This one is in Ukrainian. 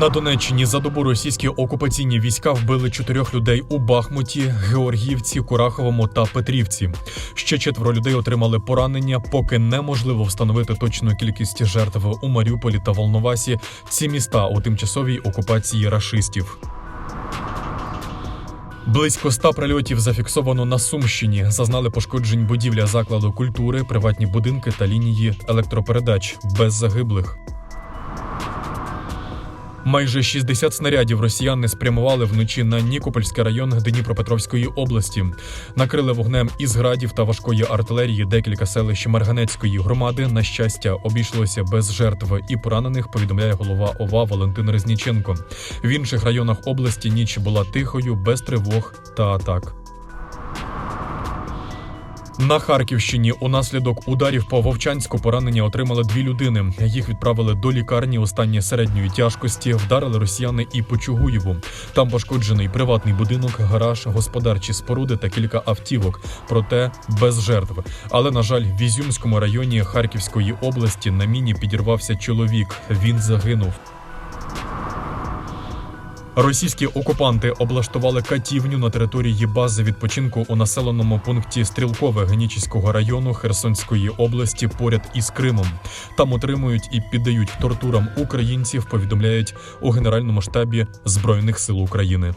На Донеччині за добу російські окупаційні війська вбили чотирьох людей у Бахмуті, Георгіївці, Кураховому та Петрівці. Ще четверо людей отримали поранення. Поки неможливо встановити точну кількість жертв у Маріуполі та Волновасі. Ці міста у тимчасовій окупації рашистів. Близько ста прильотів зафіксовано на Сумщині. Зазнали пошкоджень будівля закладу культури, приватні будинки та лінії електропередач без загиблих. Майже 60 снарядів росіяни спрямували вночі на Нікопольський район Дніпропетровської області. Накрили вогнем із градів та важкої артилерії декілька селищ Марганецької громади. На щастя, обійшлося без жертв і поранених. Повідомляє голова ОВА Валентин Резніченко. В інших районах області ніч була тихою, без тривог та атак. На Харківщині унаслідок ударів по Вовчанську поранення отримали дві людини. Їх відправили до лікарні у середньої тяжкості. Вдарили росіяни і по Чугуєву. Там пошкоджений приватний будинок, гараж, господарчі споруди та кілька автівок. Проте без жертв. Але на жаль, в Ізюмському районі Харківської області на міні підірвався чоловік. Він загинув. Російські окупанти облаштували катівню на території бази відпочинку у населеному пункті Стрілкове Генічіського району Херсонської області поряд із Кримом. Там отримують і піддають тортурам українців. Повідомляють у Генеральному штабі Збройних сил України.